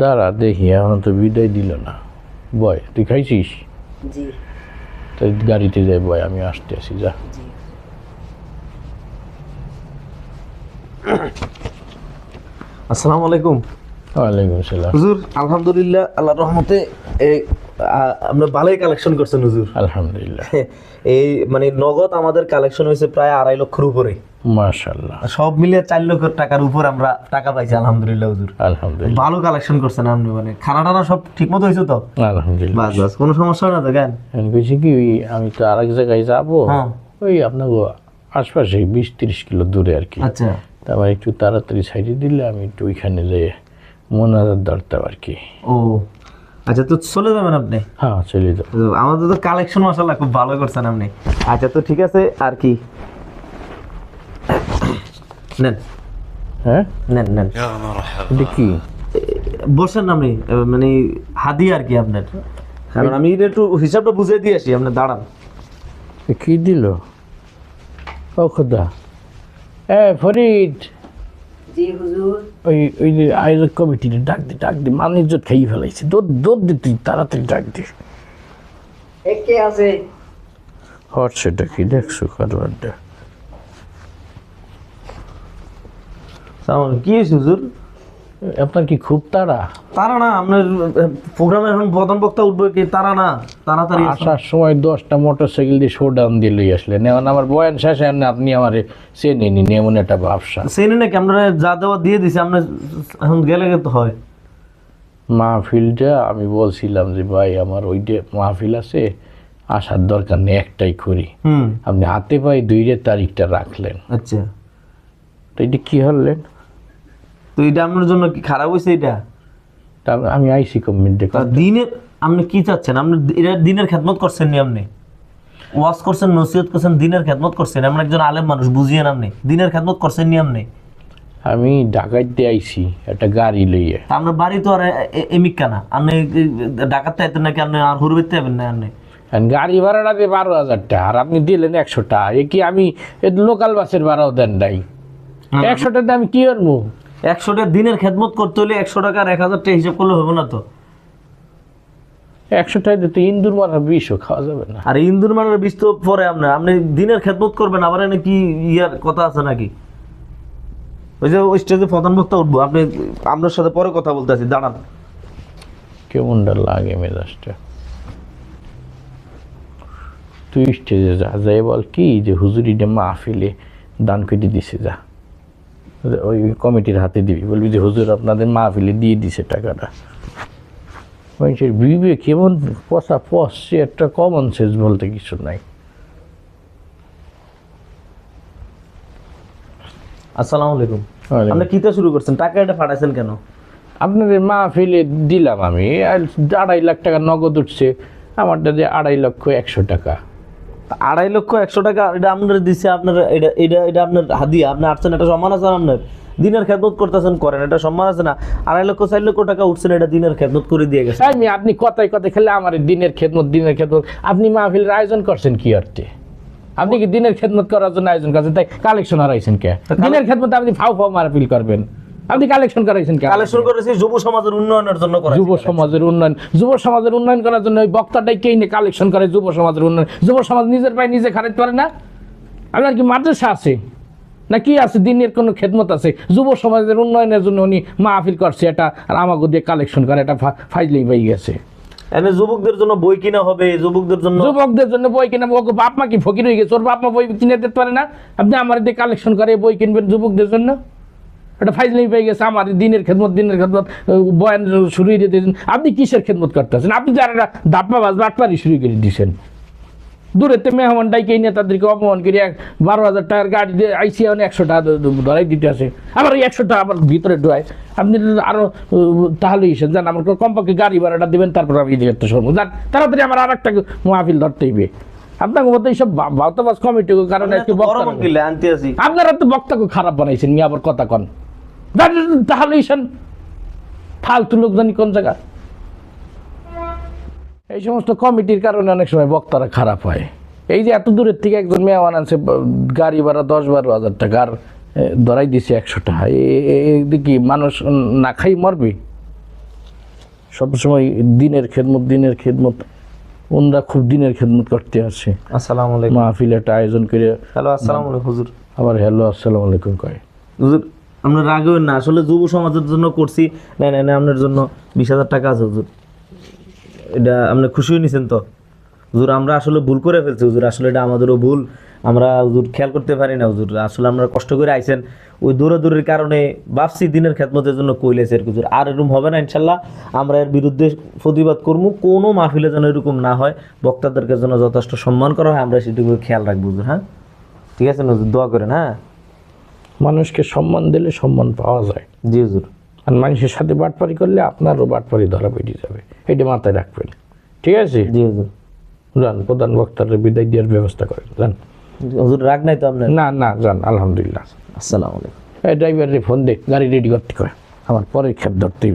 দাঁড়া দেখি এখন তো বিদায় দিল না। বয় তুই খাইছিস? জি। তাই গাড়িতে যাই বয় আমি আসতে আসি যা। আসসালামু আলাইকুম। ওয়ালাইকুম আসসালাম হুজুর আলহামদুলিল্লাহ আল্লাহর রহমতে আমরা ভালোই কালেকশন করছেন হুজুর। আলহামদুলিল্লাহ। এই মানে নগদ আমাদের কালেকশন হয়েছে প্রায় আড়াই লক্ষের উপরে। মাশাল্লাহ সব মিলিয়ে চার লক্ষ টাকার উপর আমরা টাকা পাইছি আলহামদুলিল্লাহ হুজুর। আলহামদুলিল্লাহ। ভালো কালেকশন করছেন আপনি মানে খানা টানা সব ঠিক মতো হয়েছে তো? আলহামদুলিল্লাহ। বাস বাস কোনো সমস্যা না তো কেন? আমি কইছি কি আমি তো আরেক জায়গায় যাব হ্যাঁ। ওই আপনাকে আশপাশে বিশ তিরিশ কিলো দূরে আর কি। আচ্ছা। তারপর একটু তাড়াতাড়ি সাইডে দিলে আমি একটু ওইখানে যেয়ে মনাজার ধরতাম আর কি। ও। আচ্ছা তো চলে যাবেন আপনি? হ্যাঁ চলে যাব। আমাদের তো কালেকশন মশালা খুব ভালো করছেন আপনি। আচ্ছা তো ঠিক আছে আর কি? নেন। হ্যাঁ? নেন নেন। কি? বসেন আপনি মানে হাদি আর কি আপনার। কারণ আমি একটু হিসাবটা বুঝে দিয়ে আসি আপনার দাঁড়ান। কি দিল? ও খোদা। এ ফরিদ! ওই ওই যে আয়োজক কমিটির ডাক দি ডাক দি মান ইজ্জত খাইয়ে ফেলাইছে। দৌড় দৌড় দি তুই তাড়াতাড়ি ডাক দি। কে আছে? হট সেটা কি দেখছ কারবারটা কি হয়েছে হুজুর? আপনার কি খুব তাড়া? তারা না আপনার প্রোগ্রামে এখন প্রধান বক্তা উঠবে কি তারা না? তাড়াতাড়ি আসার সময় দশটা মোটর সাইকেল দিয়ে শো ডাউন দিয়ে লই আসলেন। এখন আমার বয়ান শেষে এমনি আপনি আমার চেনে নি এমন একটা ব্যবসা। সেই নাকি আপনারা যা দেওয়া দিয়ে দিছে আপনার এখন গেলে তো হয়। মাহফিলটা আমি বলছিলাম যে ভাই আমার ওইটা মাহফিল আছে আসার দরকার নেই একটাই করি। আপনি হাতে পায়ে দুইটা তারিখটা রাখলেন। আচ্ছা। তো এটা কি হলেন? তো এটা আপনার জন্য কি খারাপ হয়েছে এটা? আমি আইসি কমিটি দিনের আপনি কি চাচ্ছেন? আপনি এটা দিনের খেদমত করছেন নি আপনি? ওয়াজ করছেন নসিহত করছেন দিনের খেদমত করছেন। আপনি একজন আলেম মানুষ বুঝিয়েন আপনি? দিনের খেদমত করছেন নি আপনি? আমি ঢাকাইতে আইছি একটা গাড়ি লইয়ে। আপনার বাড়ি তো আর এ- এ- এমিক্কা না। আপনি ডাকাতে আইতেন নাকি? আপনি আর হুরবেতে যাবেন না আপনি? গাড়ি ভাড়াটা দিয়ে বারো হাজার টাকা আর আপনি দিলেন একশো টাকা। এ কি আমি লোকাল বাসের ভাড়াও দেন নাই। একশো টাকা আমি কি করব একশোটা দিনের খেদমত করতে হলে একশো টাকা আর এক হাজার টাকা হিসাব করলে হবে না তো। একশো টাকা তো ইন্দুর মারা বিষও খাওয়া যাবে না। আর ইন্দুর মানের বিষ তো পরে আপনার আপনি দিনের খেদমত করবেন আবার এনে কি ইয়ার কথা আছে নাকি? ওই যে ওই স্টেজে প্রধান বক্তা উঠবো আপনি আপনার সাথে পরে কথা বলতে আছি দাঁড়ান। কেমনটা লাগে মেজাজটা। তুই স্টেজে যা যাই বল কি যে হুজুরিটা মাহফিলে দান কেটে দিছে যা। ওই কমিটির হাতে দিবি। বলবি যে হুজুর আপনাদের মাহফিলে দিয়ে দিছে টাকাটা। মানুষের বিবেক কেমন পচা পচছে একটা কমন সেন্স বলতে কিছু নাই। আসসালামু আলাইকুম। আপনি কিতা শুরু করছেন? টাকা এটা ফাটাইছেন কেন? আপনাদের মাহফিলে দিলাম আমি। আড়াই লাখ টাকা নগদ উঠছে। আমারটা যে আড়াই লক্ষ একশো টাকা। আড়াই লক্ষ একশো টাকা এটা আপনার দিছে আপনার এটা এটা এটা আপনার হাদিয়া আপনি আসছেন এটা সম্মান আছে আপনার? দিনের খেদমত করতেছেন করেন এটা সম্মান আছে না? আড়াই লক্ষ চার লক্ষ টাকা উঠছেন এটা দিনের খেদমত করে দিয়ে গেছে। আমি আপনি কথায় কথায় খেলে আমার দিনের খেদমত দিনের খেদমত। আপনি মাহফিলের আয়োজন করছেন কি অর্থে? আপনি কি দিনের খেদমত করার জন্য আয়োজন করছেন? তাই কালেকশন হারাইছেন কে? দিনের খেদমত আপনি ফাও ফাও মারপিল করবেন। আপনি কালেকশন করাইছেন কালেকশন করেছি যুব সমাজের উন্নয়নের জন্য করা যুব সমাজের উন্নয়ন যুব সমাজের উন্নয়ন করার জন্য ওই বক্তাটাই কে নিয়ে কালেকশন করে যুব সমাজের উন্নয়ন? যুব সমাজ নিজের পায়ে নিজে খারাপ পারে না? আপনার কি মাদ্রাসা আছে? না কি আছে? দিনের কোনো খেদমত আছে? যুব সমাজের উন্নয়নের জন্য উনি মাহফিল করছে এটা আর আমাকে দিয়ে কালেকশন করে এটা ফাইজলেই পাই গেছে। যুবকদের জন্য বই কিনা হবে যুবকদের জন্য যুবকদের জন্য বই কিনা ওকে বাপ মা কি ফকির হয়ে গেছে? ওর বাপ মা বই কিনে দিতে পারে না? আপনি আমার দিয়ে কালেকশন করে বই কিনবেন যুবকদের জন্য? এটা ফাইজলামি পেয়ে গেছে আমার দিনের খেদমত দিনের খেদমত বয়ান শুরু করে দিয়েছেন আপনি কিসের খেদমত করতেছেন? আপনি যারা দাপ্পা বাজ বাটপারি শুরু করে দিয়েছেন দূরেতে মেহমান ডাইকে নিয়ে তাদেরকে অপমান করে এক বারো হাজার টাকার গাড়ি দিয়ে আইসি এখন একশো টাকা ধরাই দিতে আসে আবার ওই একশো টাকা আবার ভিতরে ঢোয়ায় আপনি আরও তাহলে ইসেন যান আমার কমপক্ষে গাড়ি ভাড়াটা দেবেন তারপর আমি এদিকে একটা সরবো। যান তাড়াতাড়ি আমার আর একটা মাহফিল ধরতে হইবে। আপনাকে মতো এইসব বাউতাবাজ কমিটি কারণে আপনারা তো বক্তাকে খারাপ বানাইছেন মি আবার কথা কন। যান, তাহলে ইসেন ফালতু লোক জানি কোন জায়গা? এই সমস্ত কমিটির কারণে অনেক সময় বক্তারা খারাপ হয়। এই যে এত দূরের থেকে একজন মেহমান আনছে ব- গাড়ি ভাড়া দশ বারো হাজার টাকা আর ধরাই দিছে একশো টাকা। কি মানুষ না খাই মরবে? সবসময় দিনের খেদমত দিনের খেদমত। ওনরা খুব দিনের খেদমত করতে আসে। আসসালামু আলাইকুম। মাহফিল একটা আয়োজন করে হ্যালো আসসালামু আলাইকুম হুজুর। আবার হ্যালো আসসালামু আলাইকুম কয়। হুজুর আমরা রাগবেন না। আসলে যুব সমাজের জন্য করছি। না না আপনার জন্য বিশ হাজার টাকা আছে, হুজুর। এটা আপনি খুশি হয়ে নিছেন তো। হুজুর, আমরা আসলে ভুল করে ফেলছি, হুজুর। আসলে এটা আমাদেরও ভুল। আমরা, হুজুর, খেয়াল করতে পারি না, হুজুর। আসলে আমরা কষ্ট করে আইছেন। ওই দূরের কারণে ভাবছি দিনের খেদমতের জন্য কইলেছে আর হুজুর। আর এরকম হবে না, ইনশাল্লাহ। আমরা এর বিরুদ্ধে প্রতিবাদ করব কোনো মাহফিলে যেন এরকম না হয়। বক্তাদেরকে যেন যথেষ্ট সম্মান করা হয়, আমরা সেটুকু খেয়াল রাখব, হুজুর হ্যাঁ? ঠিক আছে, হুজুর, দোয়া করেন হ্যাঁ? মানুষকে সম্মান দিলে সম্মান পাওয়া যায়। জি হুজুর। আর মানুষের সাথে বাটপারি করলে আপনারও বাটপারি ধরা পেটে যাবে। এটা মাথায় রাখবেন। ঠিক আছে? জি হুজুর। যান প্রধান বক্তার বিদায় দেওয়ার ব্যবস্থা করেন। যান। হুজুর রাগ নাই তো আপনার? না না যান আলহামদুলিল্লাহ। আসসালামু আলাইকুম। এই ড্রাইভারের ফোন দে গাড়ি রেডি করতে কয়। আমার পরে খেপ ধরতে